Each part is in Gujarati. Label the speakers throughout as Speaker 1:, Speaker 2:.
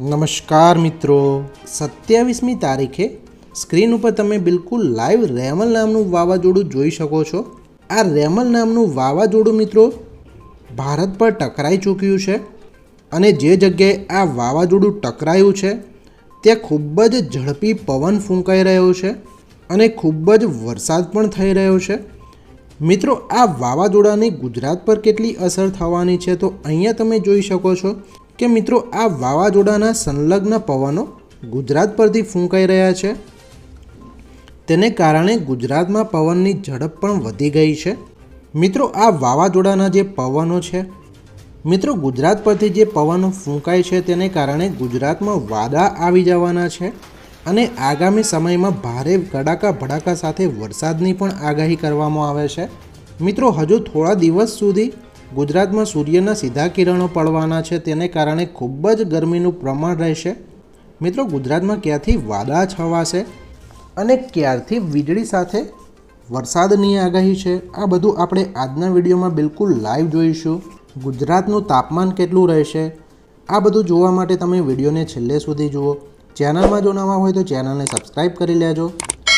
Speaker 1: નમસ્કાર મિત્રો. સત્યાવીસમી તારીખે સ્ક્રીન ઉપર તમે બિલકુલ લાઈવ રેમલ નામનું વાવાઝોડું જોઈ શકો છો. આ રેમલ નામનું વાવાઝોડું મિત્રો ભારત પર ટકરાઈ ચૂક્યું છે અને જે જગ્યાએ આ વાવાઝોડું ટકરાયું છે, ત્યાં ખૂબ જ ઝડપી પવન ફૂંકાઈ રહ્યો છે અને ખૂબ જ વરસાદ પણ થઈ રહ્યો છે. મિત્રો, આ વાવાઝોડાની ગુજરાત પર કેટલી અસર થવાની છે તો અહીંયા તમે જોઈ શકો છો કે મિત્રો, આ વાવાઝોડાના સંલગ્ન પવનો ગુજરાત પરથી ફૂંકાઈ રહ્યા છે. તેને કારણે ગુજરાતમાં પવનની ઝડપ પણ વધી ગઈ છે. મિત્રો, આ વાવાઝોડાના જે પવનો છે, મિત્રો, ગુજરાત પરથી જે પવનો ફૂંકાય છે તેને કારણે ગુજરાતમાં વાદા આવી જવાના છે અને આગામી સમયમાં ભારે કડાકા ભડાકા સાથે વરસાદની પણ આગાહી કરવામાં આવે છે. મિત્રો, હજુ થોડા દિવસ સુધી ગુજરાતમાં સૂર્યના સીધા કિરણો પડવાના છે. તેને કારણે ખૂબ જ ગરમીનું પ્રમાણ રહેશે. મિત્રો, ગુજરાતમાં ક્યાંથી વાદળા છવાશે અને ક્યારથી વીજળી સાથે વરસાદની આગાહી છે, આ બધું આપણે આજના વિડીયોમાં બિલકુલ લાઈવ જોઈશું. ગુજરાતનું તાપમાન કેટલું રહેશે, આ બધું જોવા માટે તમે વિડીયોને છેલ્લે સુધી જુઓ. ચેનલમાં જો નવા હોય તો ચેનલને સબસ્ક્રાઈબ કરી લેજો.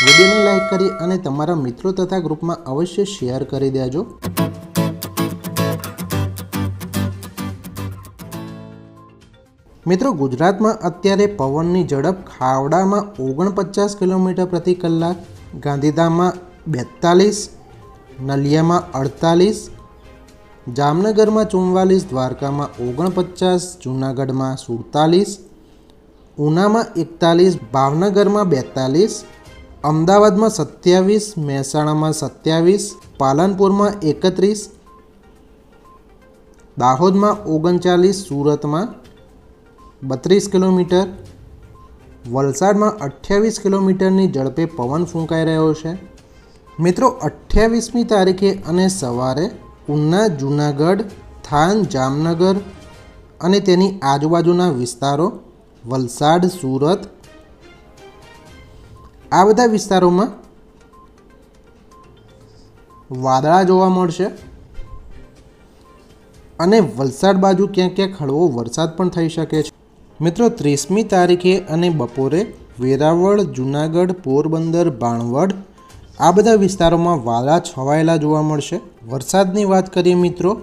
Speaker 1: વિડીયોને લાઈક કરી અને તમારા મિત્રો તથા ગ્રુપમાં અવશ્ય શેર કરી દેજો. મિત્રો ગુજરાતમાં અત્યારે પવનની ઝડપ ખાવડામાં ઓગણપચાસ કિલોમીટર પ્રતિ કલાક, ગાંધીધામમાં બેતાલીસ, નલિયામાં અડતાલીસ, જામનગરમાં ચુમ્વાલીસ દ્વારકામાં ઓગણપચાસ, જૂનાગઢમાં સુડતાલીસ, ઉનામાં એકતાલીસ, ભાવનગરમાં બેતાલીસ, અમદાવાદમાં સત્યાવીસ, મહેસાણામાં સત્યાવીસ, પાલનપુરમાં એકત્રીસ, દાહોદમાં ઓગણચાલીસ, સુરતમાં બત્રીસ કિલોમીટર. વલસાડમાં અઠ્યાવીસ કિલોમીટરની ઝડપે પવન ફૂંકાઈ રહ્યો છે. મિત્રો, અઠ્યાવીસમી તારીખે અને સવારે ઉના, જૂનાગઢ, થાન, જામનગર અને તેની આજુબાજુના વિસ્તારો, વલસાડ, સુરત, આ બધા વિસ્તારોમાં વાદળા જોવા મળશે અને વલસાડ બાજુ ક્યાંક ક્યાંક હળવો વરસાદ પણ થઈ શકે છે. મિત્રો, ત્રીસમી તારીખે અને બપોરે વેરાવળ, જુનાગઢ, પોરબંદર, બાણવડ આ બધા વિસ્તારોમાં વાદળા છવાયેલા જોવા મળશે. વરસાદની વાત કરીએ મિત્રો,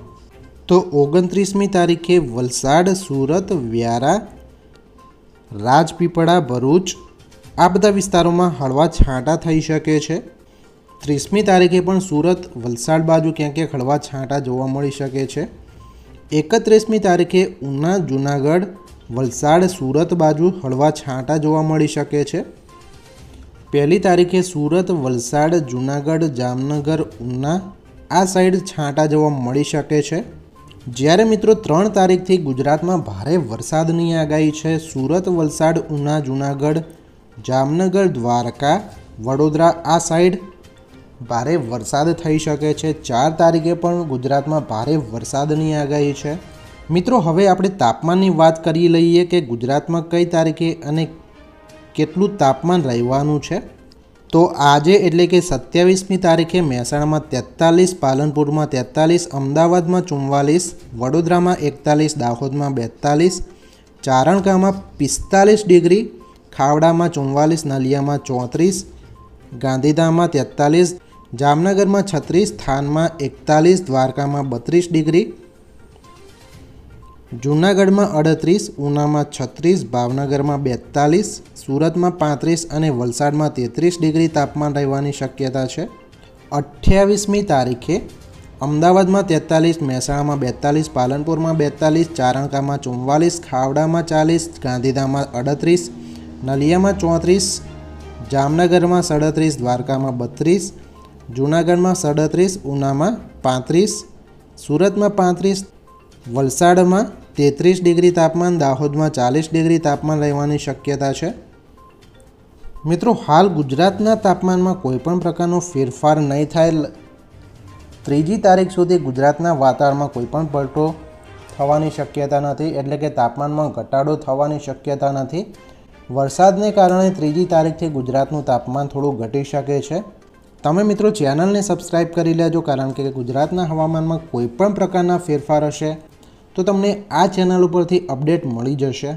Speaker 1: તો ઓગણત્રીસમી તારીખે વલસાડ, સુરત, વ્યારા, રાજપીપળા, ભરૂચ આ બધા વિસ્તારોમાં હળવા છાંટા થઈ શકે છે. ત્રીસમી તારીખે પણ સુરત, વલસાડ બાજુ ક્યાં ક્યાંક હળવા છાંટા જોવા મળી શકે છે. એકત્રીસમી તારીખે ઉના, જૂનાગઢ વલસાડ સુરત બાજુ હળવા છાંટા જોવા મળી શકે છે. પહેલી તારીખે સુરત, વલસાડ, જૂનાગઢ, જામનગર, ઉના આ સાઈડ છાંટા જોવા મળી શકે છે. જ્યારે મિત્રો ત્રણ તારીખથી ગુજરાતમાં ભારે વરસાદની આગાહી છે. સુરત, વલસાડ, ઉના, જૂનાગઢ, જામનગર, દ્વારકા, વડોદરા આ સાઈડ ભારે વરસાદ થઈ શકે છે. ચાર તારીખે પણ ગુજરાતમાં ભારે વરસાદની આગાહી છે. મિત્રો, હવે આપણે તાપમાનની વાત કરી લઈએ કે ગુજરાતમાં કઈ તારીખે અને કેટલું તાપમાન રહેવાનું છે. તો આજે એટલે કે સત્યાવીસમી તારીખે મહેસાણામાં તેતાલીસ, પાલનપુરમાં તેતાલીસ, અમદાવાદમાં ચુમ્માલીસ, વડોદરામાં એકતાલીસ, દાહોદમાં બેતાલીસ ચારણકામાં પિસ્તાલીસ ડિગ્રી, ખાવડામાં ચુમ્માલીસ, નલિયામાં ચોત્રીસ, ગાંધીધામમાં તેતાલીસ, જામનગરમાં છત્રીસ, થાનમાં એકતાલીસ, દ્વારકામાં બત્રીસ ડિગ્રી જૂનાગઢમાં અડત્રીસ, ઉનામાં છત્રીસ, ભાવનગરમાં બેતાલીસ, સુરતમાં પાંત્રીસ અને વલસાડમાં તેત્રીસ ડિગ્રી તાપમાન રહેવાની શક્યતા છે. અઠ્યાવીસમી તારીખે અમદાવાદમાં તેતાલીસ, મહેસાણામાં બેતાલીસ, પાલનપુરમાં બેતાલીસ, ચારણકામાં ચુમ્વાલીસ ખાવડામાં ચાલીસ, ગાંધીધામમાં અડત્રીસ, નલિયામાં ચોત્રીસ, જામનગરમાં સડત્રીસ, દ્વારકામાં બત્રીસ, જૂનાગઢમાં સડત્રીસ, ઉનામાં પાંત્રીસ, સુરતમાં પાંત્રીસ વલસાડમાં તેત્રીસ ડિગ્રી તાપમાન, દાહોદમાં ચાલીસ ડિગ્રી તાપમાન રહેવાની શક્યતા છે. મિત્રો, હાલ ગુજરાતના તાપમાનમાં કોઈપણ પ્રકારનો ફેરફાર નહીં થાય. ત્રીજી તારીખ સુધી ગુજરાતના વાતાવરણમાં કોઈપણ પલટો થવાની શક્યતા નથી, એટલે કે તાપમાનમાં ઘટાડો થવાની શક્યતા નથી. વરસાદને કારણે ત્રીજી તારીખથી ગુજરાતનું તાપમાન થોડું ઘટી શકે છે. તમે મિત્રો ચેનલને સબસ્ક્રાઈબ કરી લેજો, કારણ કે ગુજરાતના હવામાનમાં કોઈપણ પ્રકારના ફેરફાર હશે. તો તમને આ ચેનલ ઉપરથી અપડેટ મળી જશે.